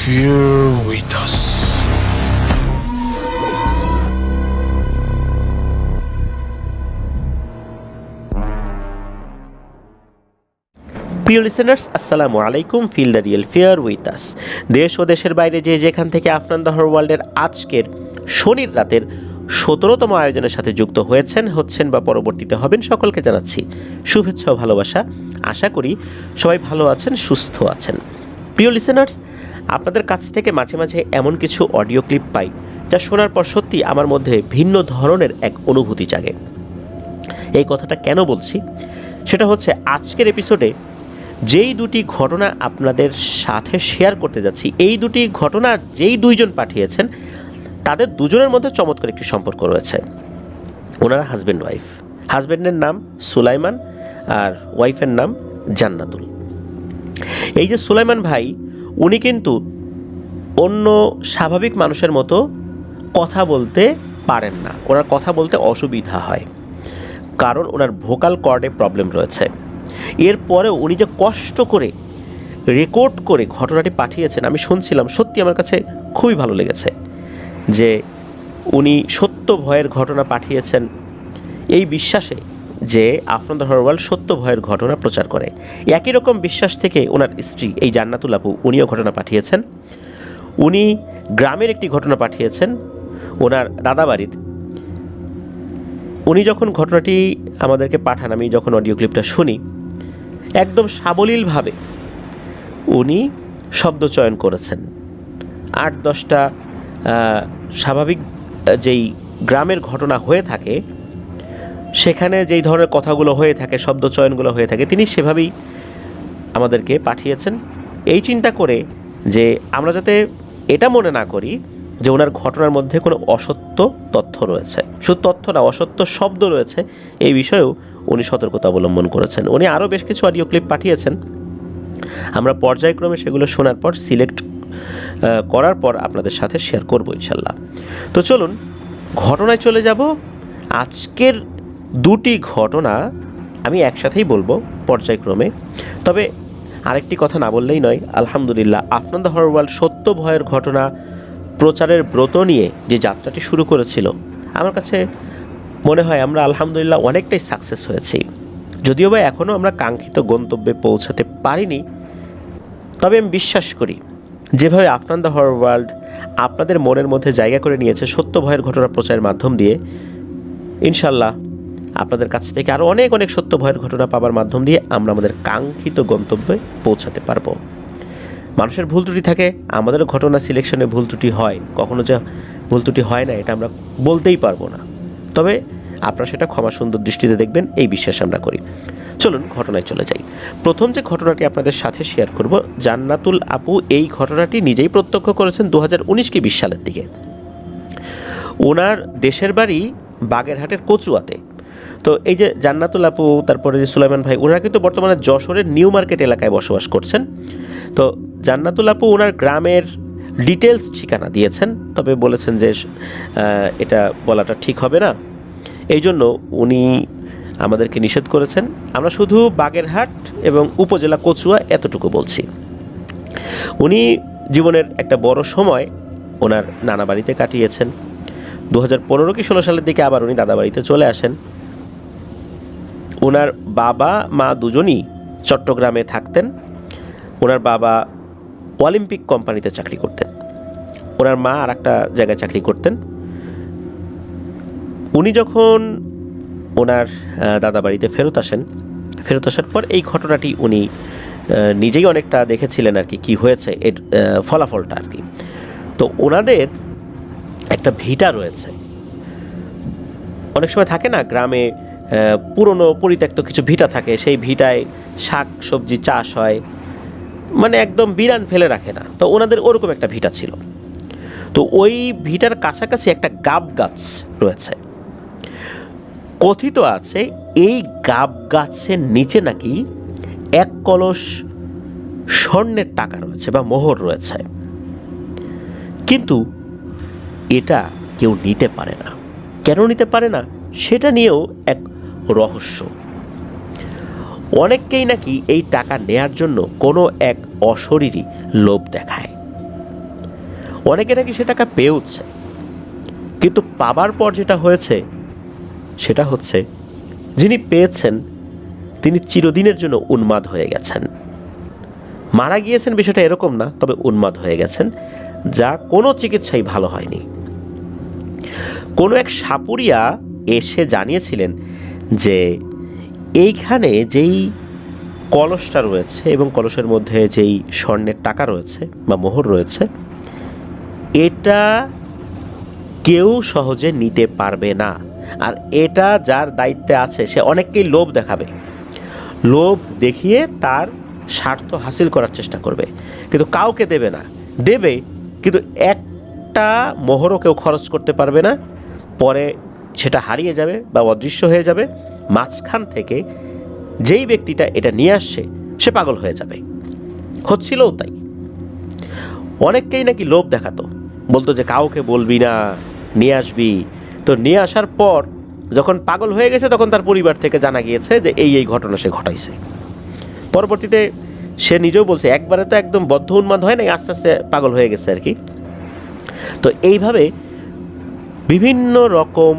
Fear with us. প্রিয় listeners আসসালামু আলাইকুম। Feel the real fear with us দেশ ও দেশের বাইরে যে যেখান থেকে আফনান দহর ওয়ার্ল্ডের আজকের শনির রাতের সতেরোতম আয়োজনের সাথে যুক্ত হয়েছেন, হচ্ছেন বা পরবর্তীতে হবেন সকলকে জানাচ্ছি শুভেচ্ছা ভালোবাসা। আশা করি সবাই ভালো আছেন, সুস্থ আছেন। প্রিয় লিসেনার্স আপনাদের কাছ থেকে মাঝে মাঝে এমন কিছু অডিও ক্লিপ পাই, যা শোনার পর সত্যি আমার মধ্যে ভিন্ন ধরনের এক অনুভূতি জাগে। এই কথাটা কেন বলছি? সেটা হচ্ছে আজকের এপিসোডে যেই দুটি ঘটনা আপনাদের সাথে শেয়ার করতে যাচ্ছি, এই দুটি ঘটনা যেই দুইজন পাঠিয়েছেন, তাদের দুজনের মধ্যে চমৎকার একটি সম্পর্ক রয়েছে। ওনারা হাজব্যান্ড ওয়াইফ হাজব্যান্ডের নাম সুলাইমান আর ওয়াইফের নাম জান্নাতুল। এই যে সুলাইমান ভাই উনি কিন্তু অন্য স্বাভাবিক মানুষের মতো কথা বলতে পারেন না। ওনার কথা বলতে অসুবিধা হয়। কারণ ওনার ভোকাল কর্ডে প্রবলেম রয়েছে। এরপরেও উনি যে কষ্ট করে রেকর্ড করে ঘটনাটি পাঠিয়েছেন, আমি শুনছিলাম, সত্যি আমার কাছে খুবই ভালো লেগেছে যে উনি সত্য ভয়ের ঘটনা পাঠিয়েছেন। এই বিশ্বাসে যে আফনাদ হরওয়াল সত্য ভয়ের ঘটনা প্রচার করে। একই রকম বিশ্বাস থেকে ওনার স্ত্রী, এই জান্নাতুল আপু, উনিও ঘটনা পাঠিয়েছেন। উনি গ্রামের একটি ঘটনা পাঠিয়েছেন, ওনার দাদাবাড়ির। উনি যখন ঘটনাটি আমাদেরকে পাঠান, আমি যখন অডিও ক্লিপটা শুনি, একদম সাবলীলভাবে উনি শব্দ চয়ন করেছেন। আট দশটা স্বাভাবিক যেই গ্রামের ঘটনা হয়ে থাকে সেখানে যেই ধরনের কথাগুলো হয়ে থাকে, শব্দ চয়নগুলো হয়ে থাকে, তিনি সেভাবেই আমাদেরকে পাঠিয়েছেন। এই চিন্তা করে যে আমরা যাতে এটা মনে না করি যে ওনার ঘটনার মধ্যে কোনো অসত্য তথ্য রয়েছে। শুধু তথ্য না, অসত্য শব্দ রয়েছে, এই বিষয়েও উনি সতর্কতা অবলম্বন করেছেন। উনি আরও বেশ কিছু অডিও ক্লিপ পাঠিয়েছেন। আমরা পর্যায়ক্রমে সেগুলো শোনার পর সিলেক্ট করার পর আপনাদের সাথে শেয়ার করব ইনশাল্লাহ। তো চলুন, ঘটনায় চলে যাব। আজকের দুটি ঘটনা আমি একসাথেই বলব পর্যায়ক্রমে। তবে আরেকটি কথা না বললেই নয়, আলহামদুলিল্লাহ আফনাদ হরওয়াল সত্য ভয়ের ঘটনা, প্রচারের ব্রত নিয়ে যে যাত্রাটি শুরু করেছিল, আমার কাছে মনে হয় আমরা আলহামদুলিল্লাহ অনেকটাই সাকসেস হয়েছি। যদিও বা এখনও আমরা কাঙ্ক্ষিত গন্তব্যে পৌঁছাতে পারিনি, তবে আমি বিশ্বাস করি, যেভাবে আফনান দ্য হর ওয়ার্ল্ড আপনাদের মনের মধ্যে জায়গা করে নিয়েছে সত্য ভয়ের ঘটনা প্রচারের মাধ্যম দিয়ে, ইনশাল্লাহ আপনাদের কাছ থেকে আরও অনেক অনেক সত্য ভয়ের ঘটনা পাবার মাধ্যম দিয়ে আমরা আমাদের কাঙ্ক্ষিত গন্তব্যে পৌঁছাতে পারব। মানুষের ভুল ত্রুটি থাকে, আমাদেরও ঘটনা সিলেকশনে ভুল ত্রুটি হয়। কখনো যে ভুল ত্রুটি হয় না, এটা আমরা বলতেই পারব না। তবে আপনারা সেটা ক্ষমা সুন্দর দৃষ্টিতে দেখবেন, এই বিশ্বাস আমরা করি। চলুন ঘটনায় চলে যাই। প্রথম যে ঘটনাটি আপনাদের সাথে শেয়ার করব, জান্নাতুল আপু এই ঘটনাটি নিজেই প্রত্যক্ষ করেছেন দু হাজার উনিশ কি বিশ সালের দিকে। ওনার দেশের বাড়ি বাগেরহাটের কচুয়াতে। তো এই যে জান্নাতুল আপু, তারপরে যে সুলাইমান ভাই, ওনারা কিন্তু বর্তমানে যশোরের নিউ মার্কেট এলাকায় বসবাস করছেন। তো জান্নাতুল আপু ওনার গ্রামের ডিটেলস ঠিকানা দিয়েছেন, তবে বলেছেন যে এটা বলাটা ঠিক হবে না। এই জন্য উনি আমাদেরকে নিষেধ করেছেন। আমরা শুধু বাগেরহাট এবং উপজেলা কচুয়া এতটুকু বলছি। উনি জীবনের একটা বড় সময় ওনার নানা বাড়িতে কাটিয়েছেন। দু হাজার পনেরো কি ষোলো সালের দিকে আবার উনি দাদা বাড়িতে চলে আসেন। ওনার বাবা, মা দুজনই চট্টগ্রামে থাকতেন। ওনার বাবা অলিম্পিক কোম্পানিতে চাকরি করতেন। ওনার মা আর একটা জায়গায় চাকরি করতেন। উনি যখন ওনার দাদা বাড়িতে ফেরত আসেন, ফেরত আসার পর এই ঘটনাটি উনি নিজেই অনেকটা দেখেছিলেন আর কি, কী হয়েছে, এর ফলাফলটা আর কি। তো ওনাদের একটা ভিটা রয়েছে। অনেক সময় থাকে না, গ্রামে পুরনো পরিত্যক্ত কিছু ভিটা থাকে, সেই ভিটায় শাক, সবজি চাষ হয়। মানে একদম বিরান ফেলে রাখে না। তো ওনাদের ওরকম একটা ভিটা ছিল। তো ওই ভিটার কাছাকাছি একটা গাব গাছ রয়েছে। কথিত আছে, এই গাব গাছের নিচে নাকি এক কলস স্বর্ণের টাকা রয়েছে বা মোহর রয়েছে। কিন্তু এটা কেউ নিতে পারে না। কেন নিতে পারে না? সেটা নিয়েও এক রহস্য। অনেককেই নাকি এই টাকা নেয়ার জন্য কোনো এক অশরীরী লোভ দেখায়। অনেকে নাকি সে টাকা পেয়েছে কিন্তু পাবার পর যেটা হয়েছে, সেটা হচ্ছে যিনি পেয়েছেন, তিনি চিরদিনের জন্য উন্মাদ হয়ে গেছেন। মারা গিয়েছেন বিষয়টা এরকম না, তবে উন্মাদ হয়ে গেছেন, যা কোনো চিকিৎসাই ভালো হয়নি। কোনো এক সাপুরিয়া এসে জানিয়েছিলেন যে এইখানে যেই কলসটা রয়েছে এবং কলসের মধ্যে যেই স্বর্ণের টাকা রয়েছে বা মোহর রয়েছে, এটা কেউ সহজে নিতে পারবে না। আর এটা যার দায়িত্বে আছে, সে অনেককেই লোভ দেখাবে। লোভ দেখিয়ে তার স্বার্থ হাসিল করার চেষ্টা করবে। কিন্তু কাউকে দেবে না। দেবে, কিন্তু একটা মোহরও কেউ খরচ করতে পারবে না। পরে সেটা হারিয়ে যাবে বা অদৃশ্য হয়ে যাবে, মাঝখান থেকে যেই ব্যক্তিটা এটা নিয়ে আসছে, সে পাগল হয়ে যাবে। হচ্ছিলও তাই। অনেককেই নাকি লোভ দেখাতো। বলতো যে, কাউকে বলবি না, নিয়ে আসবি। তো নিয়ে আসার পর যখন পাগল হয়ে গেছে, তখন তার পরিবার থেকে জানা গিয়েছে যে, এই এই ঘটনা সে ঘটাইছে। পরবর্তীতে সে নিজেও বলছে, একবারে তো একদম বদ্ধ উন্মাদ হয় না আস্তে আস্তে পাগল হয়ে গেছে আর কি। তো এইভাবে বিভিন্ন রকম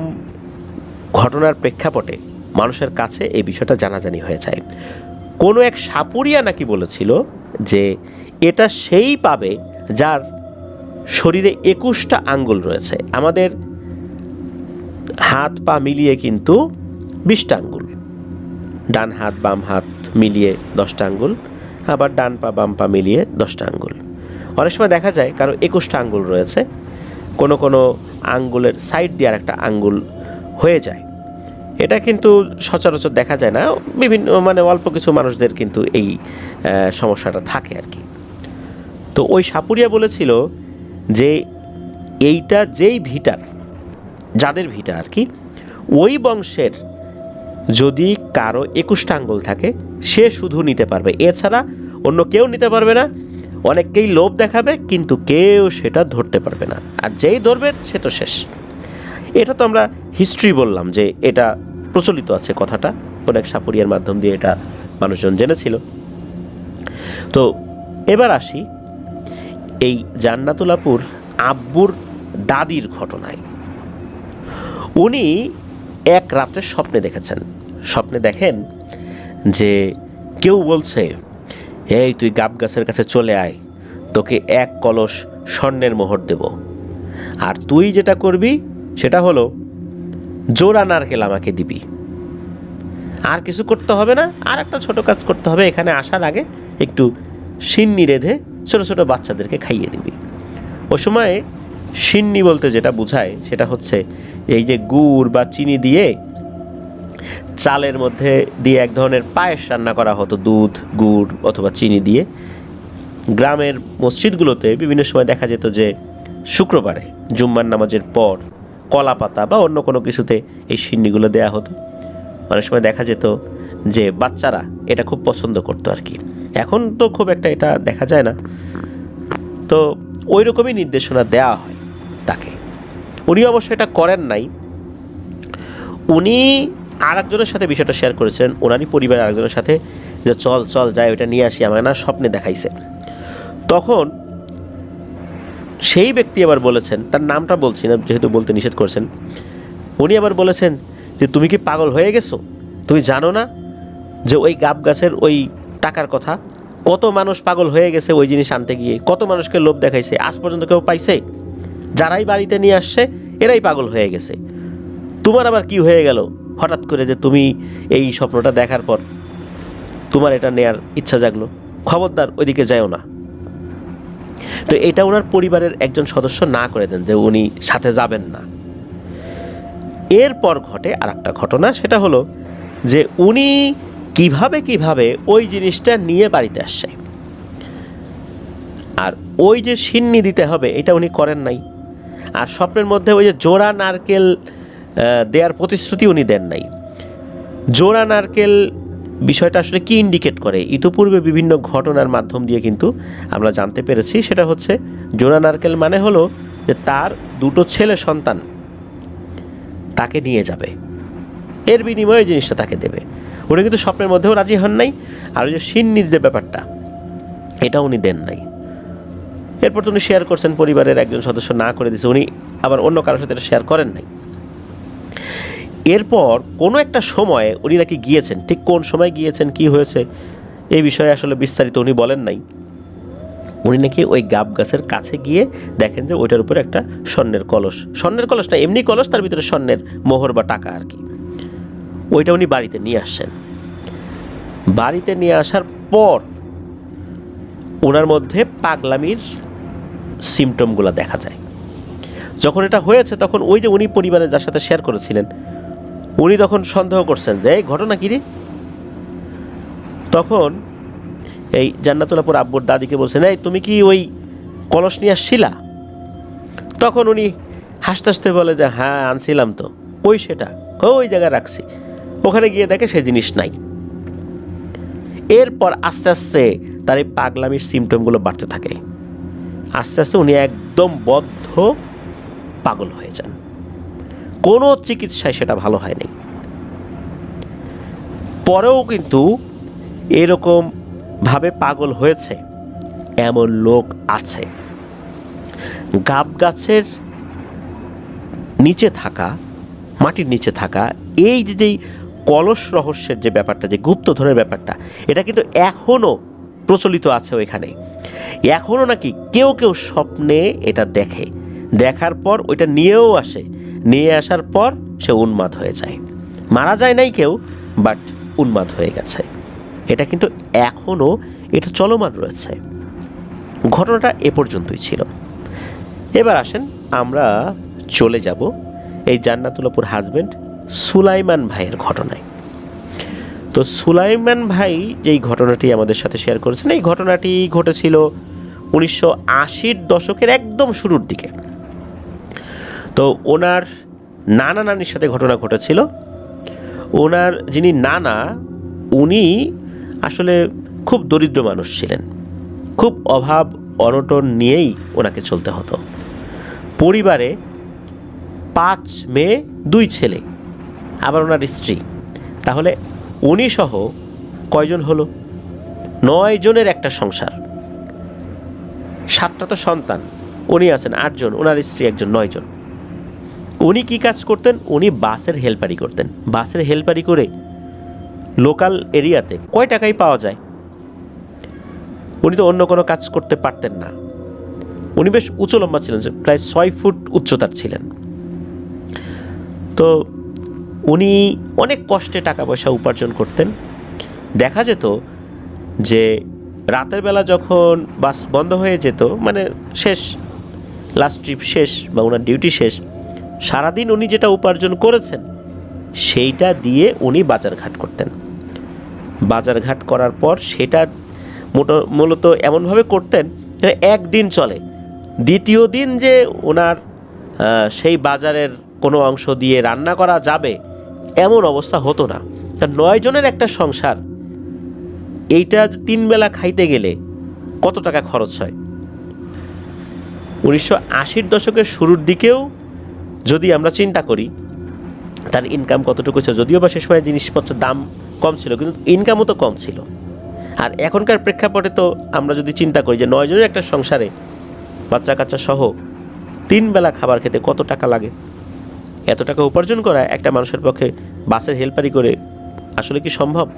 ঘটনার প্রেক্ষাপটে মানুষের কাছে এই বিষয়টা জানাজানি হয়ে যায়। কোনো এক সাপুরিয়া নাকি বলেছিল যে এটা সেই পাবে যার শরীরে একুশটা আঙ্গুল রয়েছে। আমাদের হাত পা মিলিয়ে কিন্তু বিশটা আঙ্গুল। ডান হাত, বাম হাত মিলিয়ে দশটা আঙ্গুল, আবার ডান পা, বাম পা মিলিয়ে দশটা আঙ্গুল। অনেক সময় দেখা যায় কারও একুশটা আঙ্গুল রয়েছে কোনো কোনো আঙ্গুলের সাইড দিয়ে একটা আঙ্গুল হয়ে যায়। এটা কিন্তু সচরাচর দেখা যায় না। বিভিন্ন মানে অল্প কিছু মানুষদের কিন্তু এই সমস্যাটা থাকে আর কি। তো ওই সাপুরিয়া বলেছিল যে এইটা যেই ভিটার, যাদের ভিটা আর কি, ওই বংশের যদি কারও একুশটা আঙ্গুল থাকে, সে শুধু নিতে পারবে। এছাড়া অন্য কেউ নিতে পারবে না। অনেককেই লোভ দেখাবে, কিন্তু কেউ সেটা ধরতে পারবে না। আর যেই ধরবে, সে তো শেষ। এটা তো আমরা হিস্ট্রি বললাম যে এটা প্রচলিত আছে কথাটা। কোনো এক সাপুরিয়ার মাধ্যম দিয়ে এটা মানুষজন জেনেছিল। তো এবার আসি এই জান্নাতুলাপুর আব্বুর দাদির ঘটনায়। উনি এক রাত্রে স্বপ্নে দেখেছেন। স্বপ্নে দেখেন যে কেউ বলছে এই তুই গাব গাছের কাছে চলে আয়। তোকে এক কলস স্বর্ণের মোহর দেব। আর তুই যেটা করবি, সেটা হলো জোড়া নারকেল আমাকে দিবি। আর কিছু করতে হবে না, আর একটা ছোট কাজ করতে হবে। এখানে আসার আগে একটু সিন্নি রেঁধে ছোটো ছোটো বাচ্চাদেরকে খাইয়ে দিবি। ও সময়ে সিন্নি বলতে যেটা বোঝায়, সেটা হচ্ছে এই যে গুড় বা চিনি দিয়ে চালের মধ্যে দিয়ে এক ধরনের পায়েস রান্না করা হতো, দুধ, গুড় অথবা চিনি দিয়ে। গ্রামের মসজিদগুলোতে বিভিন্ন সময় দেখা যেত যে শুক্রবারে জুম্মার নামাজের পর কলা পাতা বা অন্য কোনো কিছুতে এই সিন্নিগুলো দেয়া হতো। অনেক সময় দেখা যেত যে বাচ্চারা এটা খুব পছন্দ করতো আর কি। এখন তো খুব একটা এটা দেখা যায় না। তো ওই রকমই নির্দেশনা দেওয়া হয় তাকে। উনি অবশ্য এটা করেন নাই। উনি আর একজনের সাথে বিষয়টা শেয়ার করেছিলেন, ওনারই পরিবারের আরেকজনের সাথে যে চল চল, যাই ওটা নিয়ে আসি, আমাকে না স্বপ্নে দেখাইছে। তখন সেই ব্যক্তি আবার বলেছেন, তার নামটা বলছি না, যেহেতু বলতে নিষেধ করছেন, উনি আবার বলেছেন যে, তুমি কি পাগল হয়ে গেছো? তুমি জানো না যে ওই গাব গাছের ওই টাকার কথা? কত মানুষ পাগল হয়ে গেছে ওই জিনিস আনতে গিয়ে? কত মানুষকে লোভ দেখাইছে? আজ পর্যন্ত কেউ পাইছে? যারাই বাড়িতে নিয়ে আসছে, এরাই পাগল হয়ে গেছে। তোমার আবার কি হয়ে গেল? হঠাৎ করে যে তুমি এই স্বপ্নটা দেখার পর তোমার এটা নেয়ার ইচ্ছা জাগলো। খবরদার ওইদিকে যায়ও না। তো এটা ওনার পরিবারের একজন সদস্য না করে দেন যে উনি সাথে যাবেন না। এরপর ঘটে আর একটা ঘটনা, সেটা হলো যে উনি কীভাবে কীভাবে ওই জিনিসটা নিয়ে বাড়িতে আসছে। আর ওই যে সিন্নি দিতে হবে, এটা উনি করেন নাই। আর স্বপ্নের মধ্যে ওই যে জোড়া নারকেল দেওয়ার প্রতিশ্রুতি উনি দেন নাই। জোড়া নারকেল বিষয়টা আসলে কি ইন্ডিকেট করে? ইতোপূর্বে বিভিন্ন ঘটনার মাধ্যম দিয়ে কিন্তু আমরা জানতে পেরেছি, সেটা হচ্ছে জোড়া নারকেল মানে হলো যে তার দুটো ছেলে সন্তান তাকে নিয়ে যাবে। এর বিনিময়ে জিনিসটা তাকে দেবে। উনি কিন্তু স্বপ্নের মধ্যেও রাজি হন নাই। আর ওই যে সিন্নির যে ব্যাপারটা, এটা উনি দেন নাই। এরপর তো উনি শেয়ার করছেন, পরিবারের একজন সদস্য না করে দিয়েছে উনি আবার অন্য কারোর সাথে এটা শেয়ার করেন নাই। এরপর কোনো একটা সময়ে উনি নাকি গিয়েছেন। ঠিক কোন সময় গিয়েছেন, কি হয়েছে এই বিষয়ে আসলে বিস্তারিত উনি বলেন নাই। উনি নাকি ওই গাব গাছের কাছে গিয়ে দেখেন যে ওইটার উপরে একটা স্বর্ণের কলস। স্বর্ণের কলস না, এমনি কলস, তার ভিতরে স্বর্ণের মোহর বা টাকা আর কি। ওইটা উনি বাড়িতে নিয়ে আসছেন। বাড়িতে নিয়ে আসার পর ওনার মধ্যে পাগলামির সিমটমগুলো দেখা যায়। যখন এটা হয়েছে, তখন ওই যে উনি পরিবারে যার সাথে শেয়ার করেছিলেন, উনি তখন সন্দেহ করছেন যে, এই ঘটনা কী রে? তখন এই জান্নাতুলাপুর আব্বুর দাদিকে বলছেন, এই তুমি কি ওই কলস নিয়ে আসছিলা? তখন উনি হাসতে হাসতে বলে যে হ্যাঁ আনছিলাম তো। ওই সেটা। ওই জায়গায় রাখছি। ওখানে গিয়ে দেখে সেই জিনিস নাই। এরপর আস্তে আস্তে তার এই পাগলামির সিমটমগুলো বাড়তে থাকে। আস্তে আস্তে উনি একদম বদ্ধ পাগল হয়ে যান। কোনো চিকিৎসায় সেটা ভালো হয় নাই পরেও কিন্তু এরকম ভাবে পাগল হয়েছে এমন লোক আছে। গাব গাছের নিচে থাকা, মাটির নিচে থাকা, এই যে যেই কলস রহস্যের যে ব্যাপারটা, যে গুপ্তধনের ব্যাপারটা, এটা কিন্তু এখনও প্রচলিত আছে ওইখানে এখনও নাকি কেউ কেউ স্বপ্নে এটা দেখে। দেখার পর ওইটা নিয়েও আসে। নিয়ে আসার পর সে উন্মাদ হয়ে যায়। মারা যায় নাই কেউ, বাট উন্মাদ হয়ে গেছে। এটা কিন্তু এখনও, এটা চলমান রয়েছে। ঘটনাটা এ পর্যন্তই ছিল। এবার আসেন আমরা চলে যাব এই জান্নাতুলাপুর হাজবেন্ড সুলাইমান ভাইয়ের ঘটনায়। তো সুলাইমান ভাই যেই ঘটনাটি আমাদের সাথে শেয়ার করেছেন, এই ঘটনাটি ঘটেছিল উনিশশো আশির দশকের একদম শুরুর দিকে। তো ওনার নানা নানির সাথে ঘটনা ঘটেছিল। ওনার যিনি নানা, উনি আসলে খুব দরিদ্র মানুষ ছিলেন। খুব অভাব, অনটন নিয়েই ওনাকে চলতে হতো। পরিবারে পাঁচ মেয়ে, দুই ছেলে, আবার ওনার স্ত্রী। তাহলে উনি সহ কয়জন হলো? নয় জনের একটা সংসার। সাতটা তো সন্তান, উনি আছেন আটজন, ওনার স্ত্রী একজন, নয়জন। উনি কি কাজ করতেন? উনি বাসের হেল্পারি করতেন। বাসের হেল্পারি করে লোকাল এরিয়াতে কয় টাকাই পাওয়া যায়? উনি তো অন্য কোনো কাজ করতে পারতেন না। উনি বেশ উঁচু লম্বা ছিলেন প্রায় ছয় ফুট উচ্চতার ছিলেন। তো উনি অনেক কষ্টে টাকা পয়সা উপার্জন করতেন। দেখা যেত যে রাতের বেলা যখন বাস বন্ধ হয়ে যেত মানে শেষ লাস্ট ট্রিপ শেষ বা ওনার ডিউটি শেষ সারাদিন উনি যেটা উপার্জন করেছেন, সেইটা দিয়ে উনি বাজারঘাট করতেন। বাজারঘাট করার পর সেটা মোটো, মূলত এমনভাবে করতেন একদিন চলে। দ্বিতীয় দিন যে ওনার সেই বাজারের কোনো অংশ দিয়ে রান্না করা যাবে, এমন অবস্থা হতো না। তা নয় জনের একটা সংসার, এইটা তিন বেলা খাইতে গেলে কত টাকা খরচ হয়? উনিশশো আশির দশকের শুরুর দিকেও যদি আমরা চিন্তা করি, তার ইনকাম কতটুকু ছিল? যদিও বা সে সময় জিনিসপত্রের দাম কম ছিল, কিন্তু ইনকামও তো কম ছিল। আর এখনকার প্রেক্ষাপটে তো আমরা যদি চিন্তা করি যে নয় জনের একটা সংসারে বাচ্চা কাচ্চা সহ তিন বেলা খাবার খেতে কত টাকা লাগে? এত টাকা উপার্জন করা একটা মানুষের পক্ষে বাসের হেল্পারি করে আসলে কি সম্ভব?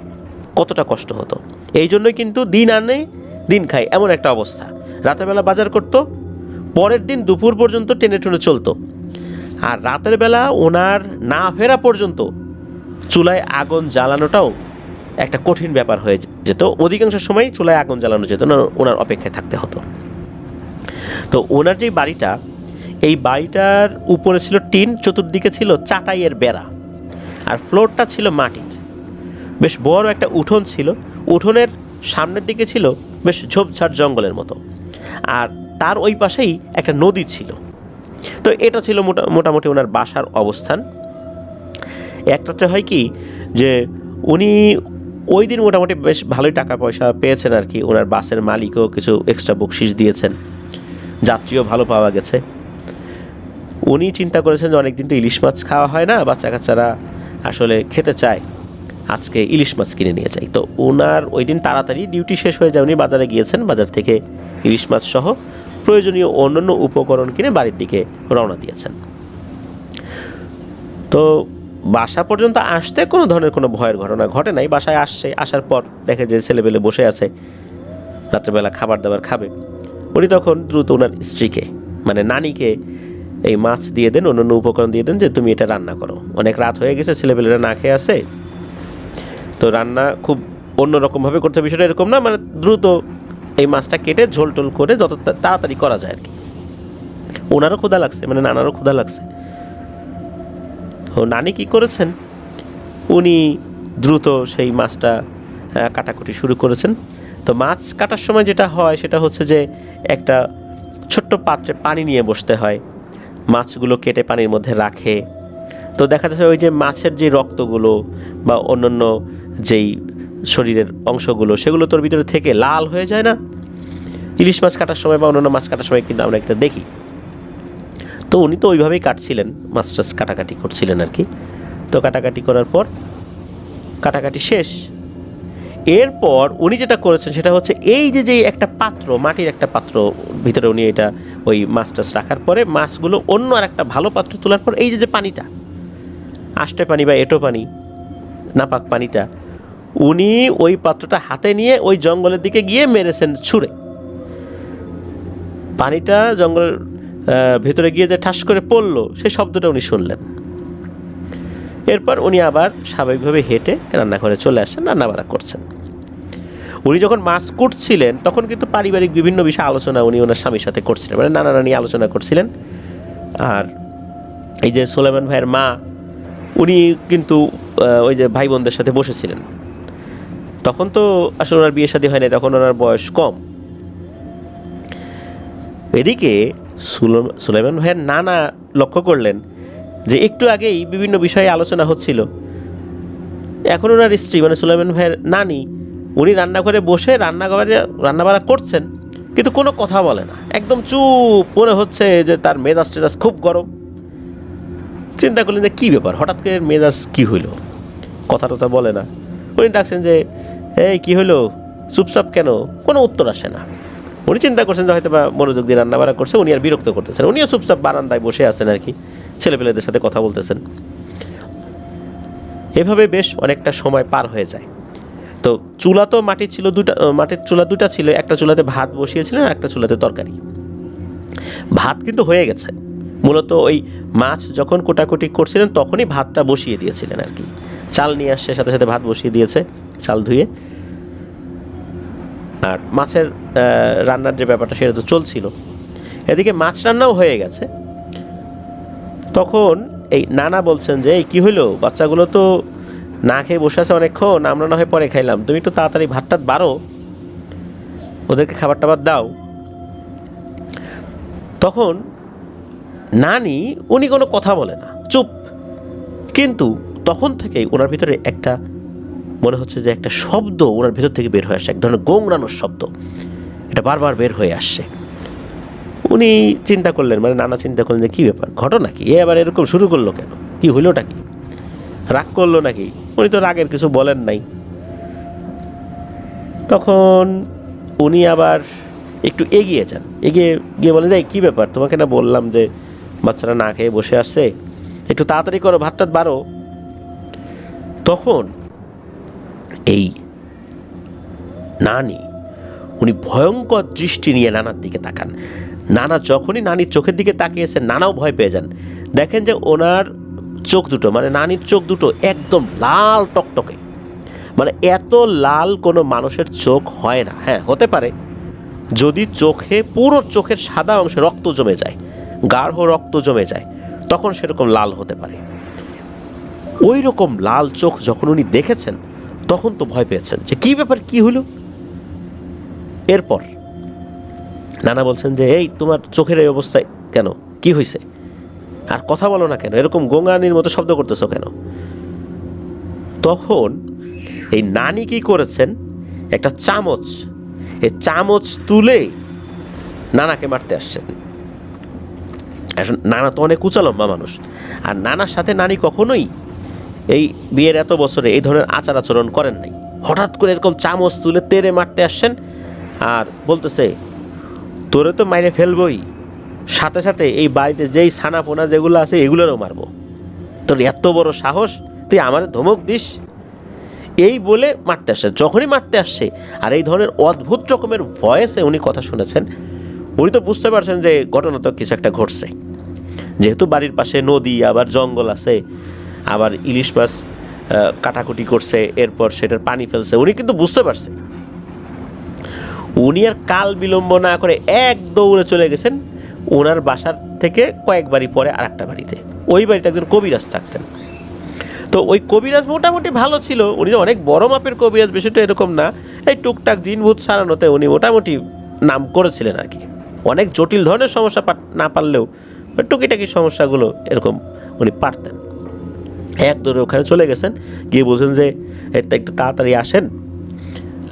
কতটা কষ্ট হতো? এই জন্যই কিন্তু দিন আনে, দিন খায় এমন একটা অবস্থা। রাতের বেলা বাজার করতো, পরের দিন দুপুর পর্যন্ত টেনে টুনে চলতো। আর রাতের বেলা ওনার না ফেরা পর্যন্ত চুলায় আগুন জ্বালানোটাও একটা কঠিন ব্যাপার হয়ে যেত। অধিকাংশ সময় চুলায় আগুন জ্বালানো যেত না, ওনার অপেক্ষায় থাকতে হতো। তো ওনার যে বাড়িটা, এই বাড়িটার উপরে ছিল টিন, চতুর্দিকে ছিল চাটাইয়ের বেড়া আর ফ্লোরটা ছিল মাটির। বেশ বড় একটা উঠোন ছিল। উঠোনের সামনের দিকে ছিল বেশ ঝোপঝাড় জঙ্গলের মতো। আর তার ওই পাশেই একটা নদী ছিল। তো এটা ছিল মোটা, মোটামুটি ওনার বাসার অবস্থান। একটাতে হয় কি যে উনি ওই দিন মোটামুটি বেশ ভালোই টাকা পয়সা পেয়েছেন আর কি, ওনার বাসের মালিকও কিছু এক্সট্রা বকশিস দিয়েছেন। যাত্রীও ভালো পাওয়া গেছে। উনি চিন্তা করেছেন যে অনেকদিন তো ইলিশ মাছ খাওয়া হয় না বাচ্চা কাচ্চারা আসলে খেতে চায়। আজকে ইলিশ মাছ কিনে নিয়ে যাই। তো ওনার ওই দিন তাড়াতাড়ি ডিউটি শেষ হয়ে যায়। উনি বাজারে গিয়েছেন, বাজার থেকে ইলিশ মাছ সহ প্রয়োজনীয় অন্যান্য উপকরণ কিনে বাড়ির দিকে রওনা দিয়েছেন। তো বাসা পর্যন্ত আসতে কোনো ধরনের কোনো ভয়ের ঘটনা ঘটে নাই। বাসায় আসছে আসার পর দেখে যে ছেলেবেলে বসে আছে, রাত্রেবেলা খাবার দাবার খাবে। উনি তখন দ্রুত ওনার স্ত্রীকে মানে নানিকে এই মাছ দিয়ে দেন, অন্যান্য উপকরণ দিয়ে দেন যে তুমি এটা রান্না করো। অনেক রাত হয়ে গেছে ছেলেবেলেরা না খেয়ে আছে। তো রান্না খুব অন্যরকমভাবে করতে হবে, বিষয়টা এরকম না মানে দ্রুত এই মাছটা কেটে ঝোল টোল করে যত তাড়াতাড়ি করা যায় আর কি। ওনারও ক্ষুধা লাগছে মানে নানারও ক্ষুধা লাগছে। ও নানি কি করেছেন? উনি দ্রুত সেই মাছটা কাটাকুটি শুরু করেছেন। তো মাছ কাটার সময় যেটা হয়, সেটা হচ্ছে যে একটা ছোট্ট পাত্রে পানি নিয়ে বসতে হয়। মাছগুলো কেটে পানির মধ্যে রাখে। তো দেখা যাচ্ছে ওই যে মাছের যে রক্তগুলো বা অন্যান্য যেই শরীরের অংশগুলো, সেগুলো তোর ভিতরে থেকে লাল হয়ে যায় না? ইলিশ মাছ কাটার সময় বা অন্যান্য মাছ কাটার সময় কিন্তু আমরা একটা দেখি। তো উনি তো ওইভাবেই কাটছিলেন, মাছ টাছ কাটাকাটি করছিলেন আর কি। তো কাটাকাটি করার পর, কাটাকাটি শেষ। এরপর উনি যেটা করেছেন সেটা হচ্ছে এই যে যে একটা পাত্র, মাটির একটা পাত্র ভিতরে উনি এটা ওই মাছ টাছ রাখার পরে মাছগুলো অন্য আর একটা ভালো পাত্র তোলার পর এই যে যে পানিটা, আষ্টে পানি বা এটো পানি, নাপাক পানিটা উনি ওই পাত্রটা হাতে নিয়ে ওই জঙ্গলের দিকে গিয়ে মেরেছেন ছুঁড়ে। পানিটা জঙ্গলের ভেতরে গিয়ে যে ঠাস করে পড়ল সেই শব্দটা উনি শুনলেন। এরপর উনি আবার স্বাভাবিকভাবে হেঁটে রান্নাঘরে চলে আসেন, রান্নাবাড়া করছেন। উনি যখন মাছ কুটছিলেন, তখন কিন্তু পারিবারিক বিভিন্ন বিষয়ে আলোচনা উনি ওনার স্বামীর সাথে করছিলেন মানে নানা নানি আলোচনা করছিলেন। আর এই যে সোলেমান ভাইয়ের মা, উনি কিন্তু ওই যে ভাই বোনদের সাথে বসেছিলেন। তখন তো আসলে ওনার বিয়ে শাদী হয় নাই তখন ওনার বয়স কম। এদিকে সুলো- সুলাইমান ভাইয়ের নানা লক্ষ্য করলেন যে একটু আগেই বিভিন্ন বিষয়ে আলোচনা হচ্ছিল। এখন ওনার স্ত্রী মানে সুলাইমান ভাইয়ের নানি, উনি রান্নাঘরে বসে রান্নাঘরে রান্নাবাড়া করছেন, কিন্তু কোনো কথা বলে না। একদম চুপ মনে হচ্ছে যে তার মেজাজ টেজাজ খুব গরম। চিন্তা করলেন যে কী ব্যাপার, হঠাৎ করে মেজাজ কী হইল? কথা টথা বলে না। উনি ডাকছেন যে এই, কী হলো? চুপচাপ কেন? কোনো উত্তর আসে না। উনি চিন্তা করছেন যে হয়তো বা মনোযোগ দিয়ে রান্না বাড়া করছে, উনি আর বিরক্ত করতেছেন। উনিও চুপচাপ বারান্দায় বসে আছেন আর কি। ছেলেপেলেদের সাথে কথা বলতেছেন। এভাবে বেশ অনেকটা সময় পার হয়ে যায়। তো চুলা তো মাটির ছিল দুটা মাটির চুলা দুটা ছিল, একটা চুলাতে ভাত বসিয়েছিলেন আর একটা চুলাতে তরকারি। ভাত কিন্তু হয়ে গেছে। মূলত ওই মাছ যখন কোটাকুটি করছিলেন, তখনই ভাতটা বসিয়ে দিয়েছিলেন আর কি। চাল নিয়ে আসছে সাথে সাথে ভাত বসিয়ে দিয়েছে চাল ধুয়ে। আর মাছের রান্নার যে ব্যাপারটা সেটা তো চলছিল। এদিকে মাছ রান্নাও হয়ে গেছে। তখন এই নানা বলছেন যে, এই কী হইল? বাচ্চাগুলো তো না খেয়ে বসে আছে অনেকক্ষণ, আমরা না হয় পরে খাইলাম। তুমি একটু তাড়াতাড়ি ভাতটা বাড়ো। ওদেরকে খাবার টাবার দাও। তখন নানি, উনি কোনো কথা বলে না। চুপ। কিন্তু তখন থেকেই ওনার ভিতরে একটা মনে হচ্ছে যে একটা শব্দ ওনার ভিতর থেকে বের হয়ে আসছে এক ধরনের গোংরানোর শব্দ। এটা বারবার বের হয়ে আসছে। উনি চিন্তা করলেন মানে নানা চিন্তা করলেন যে কী ব্যাপার ঘটনা কি? এ আবার এরকম শুরু করল কেন? কি হইলোটা কি? রাগ করল নাকি? উনি তো রাগের কিছু বলেন নাই। তখন উনি আবার একটু এগিয়ে যান। এগিয়ে গিয়ে বলে যে "এই, কী ব্যাপার? তোমাকে না বললাম যে বাচ্চারা না খেয়ে বসে আসছে? একটু তাড়াতাড়ি করো ভাতটা বাড়ো। তখন এই নানি, উনি ভয়ঙ্কর দৃষ্টি নিয়ে নানার দিকে তাকান। নানা যখনই নানির চোখের দিকে তাকিয়েছেন নানাও ভয় পেয়ে যান। দেখেন যে ওনার চোখ দুটো মানে নানির চোখ দুটো একদম লাল টকটকে। মানে এত লাল কোনো মানুষের চোখ হয় না। হ্যাঁ হতে পারে। যদি চোখে, পুরো চোখের সাদা অংশে রক্ত জমে যায়, গাঢ় রক্ত জমে যায়, তখন সেরকম লাল হতে পারে। ওই রকম লাল চোখ যখন উনি দেখেছেন, তখন তো ভয় পেয়েছেন যে কী ব্যাপার, কি হলো? এরপর নানা বলছেন যে, এই, তোমার চোখের এই অবস্থায় কেন? কি হয়েছে আর কথা বলো না কেন? এরকম গোঙানির মতো শব্দ করতেছো কেন? তখন এই নানি কি করেছেন? একটা চামচ, এই চামচ তুলে নানাকে মারতে আসছেন। এখন নানা তো অনেক উঁচা লম্বা মানুষ। আর নানার সাথে নানি কখনোই এই বিয়ের এত বছরে এই ধরনের আচার আচরণ করেন নাই। হঠাৎ করে এরকম চামচ তুলে তেরে মারতে আসছেন আর বলতেছে, তোরে তো মাইরে ফেলবই। সাথে সাথে এই বাড়িতে যেই ছানা পোনা যেগুলো আছে এগুলোরও মারবো। তোর এত বড় সাহস, তুই আমার ধমক দিস? এই বলে মারতে আসছে, যখনই মারতে আসছে, আর এই ধরনের অদ্ভুত রকমের ভয়েসে উনি কথা শুনেছেন, উনি তো বুঝতে পারছেন যে ঘটনা তো কিছু একটা ঘটছে। যেহেতু বাড়ির পাশে নদী, আবার জঙ্গল আছে আবার ইলিশ মাছ কাটাকুটি করছে, এরপর সেটার পানি ফেলছে। উনি কিন্তু বুঝতে পারছে। উনি আর কাল বিলম্ব না করে এক দৌড়ে চলে গেছেন ওনার বাসার থেকে কয়েক বাড়ি পরে আর একটা বাড়িতে। ওই বাড়িতে একজন কবিরাজ থাকতেন। তো ওই কবিরাজ মোটামুটি ভালো ছিল। উনি যে অনেক বড় মাপের কবিরাজ, বিষয়টা এরকম না। এই টুকটাক জিনভূত সারানোতে উনি মোটামুটি নাম করেছিলেন আর কি। অনেক জটিল ধরনের সমস্যা না পারলেও টুকিটাকি সমস্যাগুলো এরকম উনি পারতেন। এক দৌড়ে ওখানে চলে গেছেন। গিয়ে বলছেন যে "এই একটু তাড়াতাড়ি আসেন।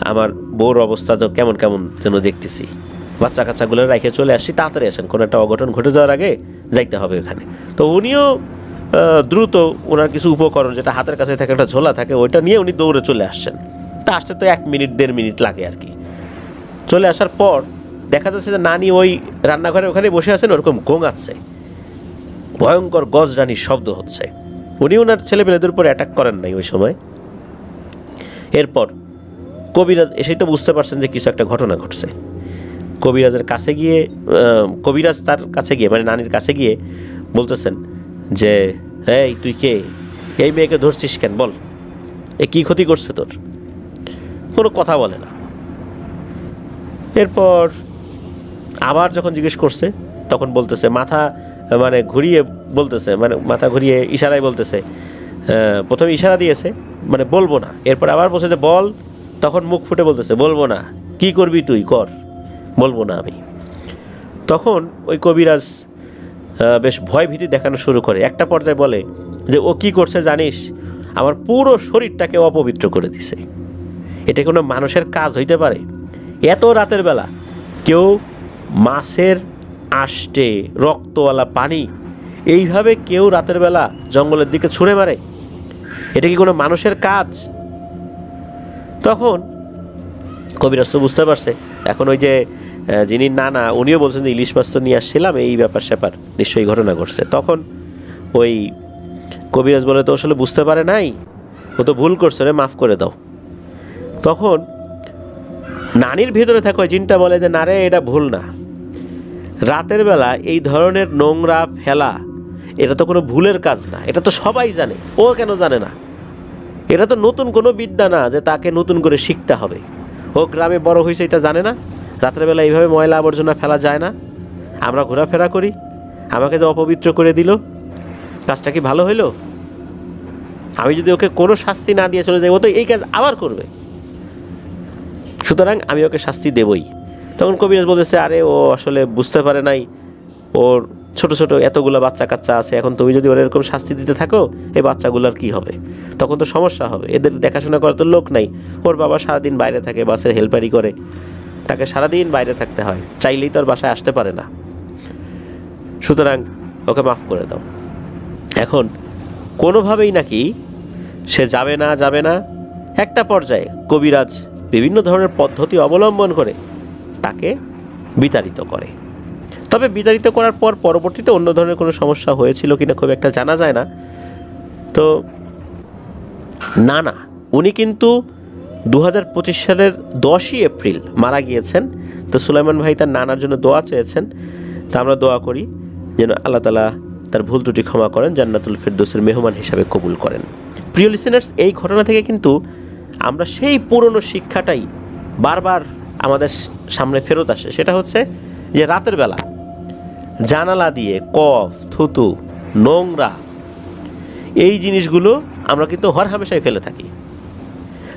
আমার বউর অবস্থা তো কেমন কেমন যেন দেখতেছি। বাচ্চা কাচ্চাগুলো রেখে চলে আসছি তাড়াতাড়ি আসেন। কোনো একটা অঘটন ঘটে যাওয়ার আগে যাইতে হবে ওখানে। তো উনিও দ্রুত ওনার কিছু উপকরণ যেটা হাতের কাছে থাকে, একটা ঝোলা থাকে, ওইটা নিয়ে উনি দৌড়ে চলে আসছেন। তা আসতে তো এক মিনিট, দেড় মিনিট লাগে আর কি। চলে আসার পর দেখা যাচ্ছে যে নানি ওই রান্নাঘরে ওখানে বসে আছেন, ওরকম গোঙাচ্ছে। ভয়ঙ্কর গজরানির শব্দ হচ্ছে। উনি ওনার ছেলেপেলেদের উপর অ্যাটাক করেন নাই ওই সময়। এরপর কবিরাজ, এসেই তো বুঝতে পারছেন যে কিছু একটা ঘটনা ঘটছে। কবিরাজের কাছে গিয়ে কবিরাজ তার কাছে গিয়ে মানে নানির কাছে গিয়ে বলতেছেন যে, এই, তুই কে? এই মেয়েকে ধরছিস কেন? বল। এ কী ক্ষতি করছে তোর? কোনো কথা বলে না। এরপর আবার যখন জিজ্ঞেস করছে, তখন বলতেছে, মাথা মানে ঘুরিয়ে বলতেছে মানে মাথা ঘুরিয়ে ইশারায় বলতেছে প্রথমে ইশারা দিয়েছে মানে বলব না। এরপর আবার বলছে যে, বল, তখন মুখ ফুটে বলতেছে, বলব না, কি করবি তুই, কর, বলব না আমি। তখন ওই কবিরাজ বেশ ভয় ভীতি দেখানো শুরু করে। একটা পর্যায়ে বলে যে, ও কি করছে জানিস? আমার পুরো শরীরটাকে অপবিত্র করে দিছে। এটা কোনো মানুষের কাজ হইতে পারে? এত রাতের বেলা কেউ মাছের আষ্টে রক্তওয়ালা পানি। এইভাবে কেউ রাতের বেলা জঙ্গলের দিকে ছুঁড়ে মারে। এটা কি কোনো মানুষের কাজ? তখন কবিরাজ তো বুঝতে পারছে। এখন ওই যে যিনি নানা, উনিও বলছেন যে ইলিশ মাছ তো নিয়ে আসছিলাম, এই ব্যাপার স্যাপার নিশ্চয়ই ঘটনা ঘটছে। তখন ওই কবিরাজ বলে, তো আসলে বুঝতে পারে নাই? ও তো ভুল করছে রে মাফ করে দাও। তখন নানির ভিতরে থাকা ওই জিনটা বলে যে, না রে, এটা ভুল না। রাতের বেলা এই ধরনের নোংরা ফেলা, এটা তো কোনো ভুলের কাজ না, এটা তো সবাই জানে, ও কেন জানে না? এটা তো নতুন কোনো বিদ্যা না যে তাকে নতুন করে শিখতে হবে। ও গ্রামে বড় হয়েছে এটা জানে না? রাত্রেবেলা এইভাবে ময়লা আবর্জনা ফেলা যায় না? আমরা ঘোরাফেরা করি? আমাকে যে অপবিত্র করে দিল? কাজটা কি ভালো হইল? আমি যদি ওকে কোনো শাস্তি না দিয়ে চলে যাই, ও তো এই কাজ আবার করবে। সুতরাং আমি ওকে শাস্তি দেবই। তখন কবিরাজ বলেছে আরে, ও আসলে বুঝতে পারে নাই। ওর ছোট ছোট এতগুলো বাচ্চা কাচ্চা আছে। এখন তুমি যদি ওর এরকম শাস্তি দিতে থাকো এই বাচ্চাগুলোর কি হবে? তখন তো সমস্যা হবে। এদের দেখাশোনা করার তো লোক নাই। ওর বাবা সারাদিন বাইরে থাকে বাসের হেল্পারি করে। তাকে সারাদিন বাইরে থাকতে হয়। চাইলেই তো আর বাসায় আসতে পারে না। সুতরাং ওকে মাফ করে দাও। এখন কোনোভাবেই নাকি সে যাবে না যাবে না। একটা পর্যায়ে কবিরাজ বিভিন্ন ধরনের পদ্ধতি অবলম্বন করে তাকে বিতাড়িত করে। তবে বিতাড়িত করার পর পরবর্তীতে অন্য ধরনের কোনো সমস্যা হয়েছিল কিনা খুব একটা জানা যায় না। তো না না, উনি কিন্তু দু পঁচিশ সালের দশই এপ্রিল মারা গিয়েছেন। তো সুলাইমান ভাই তার নানার জন্য দোয়া চেয়েছেন। তা আমরা দোয়া করি যেন আল্লাহ তালা তার ভুল ত্রুটি ক্ষমা করেন, জান্নাতুল ফেরদৌসের মেহমান হিসাবে কবুল করেন। প্রিয় লিসেনার্স এই ঘটনা থেকে কিন্তু আমরা সেই পুরনো শিক্ষাটাই বারবার আমাদের সামনে ফেরত আসে, সেটা হচ্ছে যে রাতের বেলা জানালা দিয়ে কফ, থুতু, নোংরা, এই জিনিসগুলো আমরা কিন্তু হরহামেশাই ফেলে থাকি।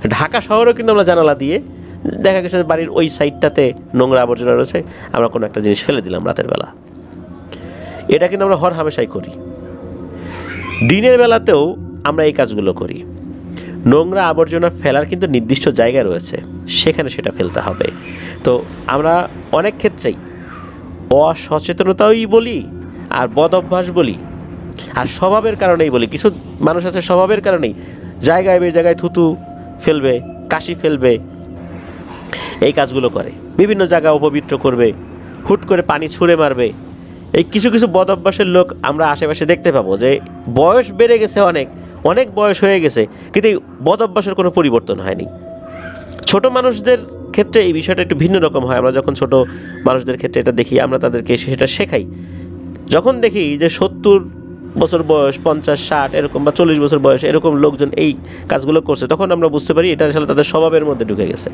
ঢাকা শহরেও কিন্তু আমরা জানালা দিয়ে, দেখা গেছে বাড়ির ওই সাইডটাতে নোংরা আবর্জনা রয়েছে, আমরা কোনো একটা জিনিস ফেলে দিলাম রাতের বেলা। এটা কিন্তু আমরা হর হামেশাই করি। দিনের বেলাতেও আমরা এই কাজগুলো করি। নোংরা আবর্জনা ফেলার কিন্তু নির্দিষ্ট জায়গা রয়েছে, সেখানে সেটা ফেলতে হবে। তো আমরা অনেক ক্ষেত্রেই অসচেতনতাই বলি আর বদ অভ্যাস বলি, আর স্বভাবের কারণেই বলি। কিছু মানুষ আছে স্বভাবের কারণেই জায়গায় বে জায়গায় থুতু ফেলবে, কাশি ফেলবে, এই কাজগুলো করে। বিভিন্ন জায়গা অপবিত্র করবে, হুট করে পানি ছুঁড়ে মারবে এই কিছু কিছু বদ অভ্যাসের লোক আমরা আশেপাশে দেখতে পাবো যে বয়স বেড়ে গেছে অনেক অনেক বয়স হয়ে গেছে, কিন্তু এই বদ অভ্যাসের কোনো পরিবর্তন হয়নি। ছোট মানুষদের ক্ষেত্রে এই বিষয়টা একটু ভিন্ন রকম হয়। আমরা যখন ছোট মানুষদের ক্ষেত্রে এটা দেখি, আমরা তাদেরকে সেটা শেখাই। যখন দেখি যে সত্তর বছর বয়স, পঞ্চাশ, ষাট এরকম বা চল্লিশ বছর বয়স এরকম লোকজন এই কাজগুলো করছে, তখন আমরা বুঝতে পারি এটা আসলে তাদের স্বভাবের মধ্যে ঢুকে গেছে।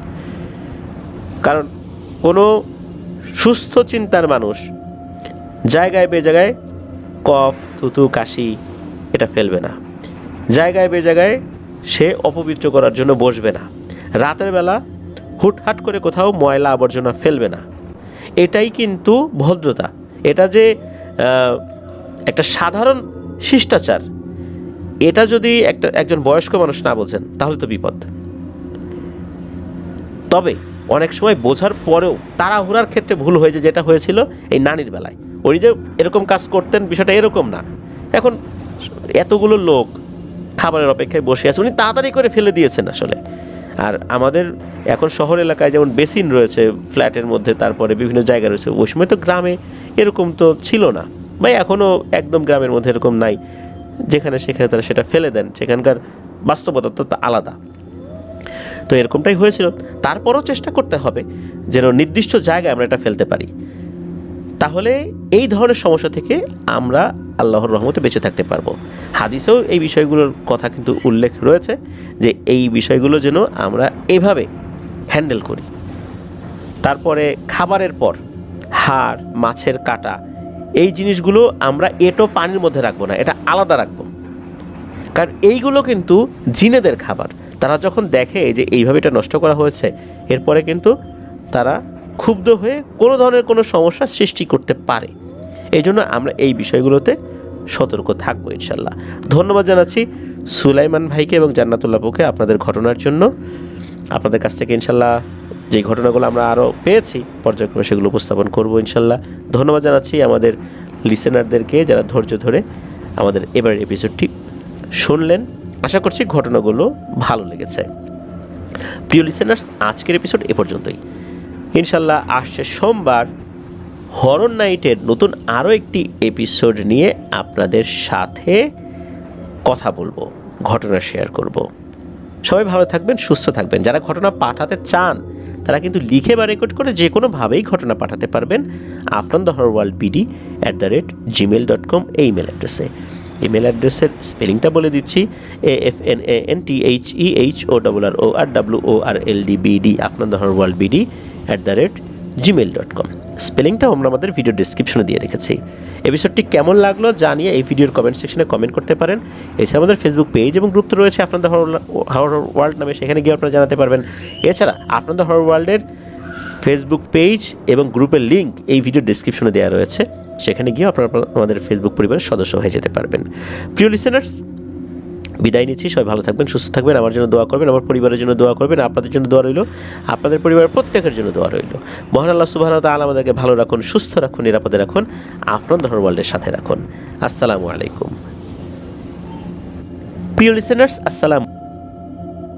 কারণ কোনো সুস্থ চিন্তার মানুষ জায়গায় বে জায়গায় কফ, থুতু, কাশি, এটা ফেলবে না। জায়গায় বে জায়গায় সে অপবিত্র করার জন্য বসবে না। রাতের বেলা হুটহাট করে কোথাও ময়লা আবর্জনা ফেলবে না। এটাই কিন্তু ভদ্রতা। এটা যে একটা সাধারণ শিষ্টাচার, এটা যদি একটা, একজন বয়স্ক মানুষ না বোঝেন, তাহলে তো বিপদ। তবে অনেক সময় বোঝার পরেও তাড়াহুড়ার ক্ষেত্রে ভুল হয়েছে যেটা হয়েছিল এই নানির বেলায়। উনি যে এরকম কাজ করতেন, বিষয়টা এরকম না। এখন এতগুলো লোক খাবারের অপেক্ষায় বসে আছে, উনি তাড়াতাড়ি করে ফেলে দিয়েছেন আসলে। আর আমাদের এখন শহর এলাকায় যেমন বেসিন রয়েছে, ফ্ল্যাটের মধ্যে, তারপরে বিভিন্ন জায়গা রয়েছে, ওই সময় তো গ্রামে এরকম তো ছিল না। বা এখনও একদম গ্রামের মধ্যে এরকম নাই। যেখানে সেখানে তারা সেটা ফেলে দেন, সেখানকার বাস্তবতা তো আলাদা। তো এরকমটাই হয়েছিল। তারপরও চেষ্টা করতে হবে যেন নির্দিষ্ট জায়গায় আমরা এটা ফেলতে পারি। তাহলে এই ধরনের সমস্যা থেকে আমরা আল্লাহর রহমতে বেঁচে থাকতে পারব। হাদিসেও এই বিষয়গুলোর কথা কিন্তু উল্লেখ রয়েছে যে এই বিষয়গুলো যেন আমরা এভাবে হ্যান্ডেল করি। তারপরে খাবারের পর, হাড়, মাছের কাটা, এই জিনিসগুলো আমরা এটো পানির মধ্যে রাখব না, এটা আলাদা রাখব। কারণ এইগুলো কিন্তু জিনেদের খাবার। তারা যখন দেখে যে এইভাবে এটা নষ্ট করা হয়েছে, এরপরে কিন্তু তারা ক্ষুব্ধ হয়ে কোনো ধরনের কোনো সমস্যা সৃষ্টি করতে পারে। এই জন্য আমরা এই বিষয়গুলোতে সতর্ক থাকব ইনশাল্লাহ। ধন্যবাদ জানাচ্ছি সুলাইমান ভাইকে এবং জান্নাতুল্লাহ আপুকে আপনাদের ঘটনার জন্য। আপনাদের কাছ থেকে ইনশাল্লাহ যে ঘটনাগুলো আমরা আরও পেয়েছি, পর্যায়ক্রমে সেগুলো উপস্থাপন করব ইনশাল্লাহ। ধন্যবাদ জানাচ্ছি আমাদের লিসেনারদেরকে যারা ধৈর্য ধরে আমাদের এবারের এপিসোডটি শুনলেন। আশা করছি ঘটনাগুলো ভালো লেগেছে। প্রিয় লিসেনার্স আজকের এপিসোড এ পর্যন্তই। ইনশাল্লাহ আসছে সোমবার হরর নাইটের নতুন আরও একটি এপিসোড নিয়ে আপনাদের সাথে কথা বলব, ঘটনা শেয়ার করব। সবাই ভালো থাকবেন, সুস্থ থাকবেন। যারা ঘটনা পাঠাতে চান, তারা কিন্তু লিখে বা রেকর্ড করে যে কোনোভাবেই ঘটনা পাঠাতে পারবেন Afnan the horror world BD at the rate Gmail dot com এই ইমেল অ্যাড্রেসে ইমেল অ্যাড্রেসের স্পেলিংটা বলে দিচ্ছি A F N A N T H E H O double R O R W O R L D BD Afnan the horror world BD at the rate Gmail dot com স্পেলিংটাও আমরা আমাদের video ডিসক্রিপশনে দিয়ে রেখেছি। এপিসোডটি কেমন লাগল জানিয়ে এই ভিডিওর কমেন্ট সেকশনে কমেন্ট করতে পারেন। এছাড়া আমাদের ফেসবুক পেজ এবং গ্রুপ তো রয়েছে আপনাদের হর ওয়ার্ল্ড নামে, সেখানে গিয়ে আপনারা জানাতে পারবেন। এছাড়া আপনাদের হর ওয়ার্ল্ডের ফেসবুক পেজ এবং গ্রুপের লিঙ্ক এই ভিডিও ডিসক্রিপশনে দেওয়া রয়েছে। সেখানে গিয়ে আপনারা আমাদের ফেসবুক পরিবারের সদস্য হয়ে যেতে পারবেন। প্রিয় লিসেনার্স বিদায় নিচ্ছি, সবাই ভালো থাকবেন, সুস্থ থাকবেন, আমার জন্য দোয়া করবেন, আমার পরিবারের জন্য দোয়া করবেন, আপনাদের জন্য দোয়া রইল, আপনাদের পরিবারের প্রত্যেকের জন্য দোয়া রইল। মহান আল্লাহ সুবাহ আল আমাদেরকে ভালো রাখুন, সুস্থ রাখুন, নিরাপদে রাখুন, আফরন ধর্ম ওয়ার্ল্ডের সাথে রাখুন। আসসালামু আলাইকুম। প্রিয় লিসেনার্স আসসালাম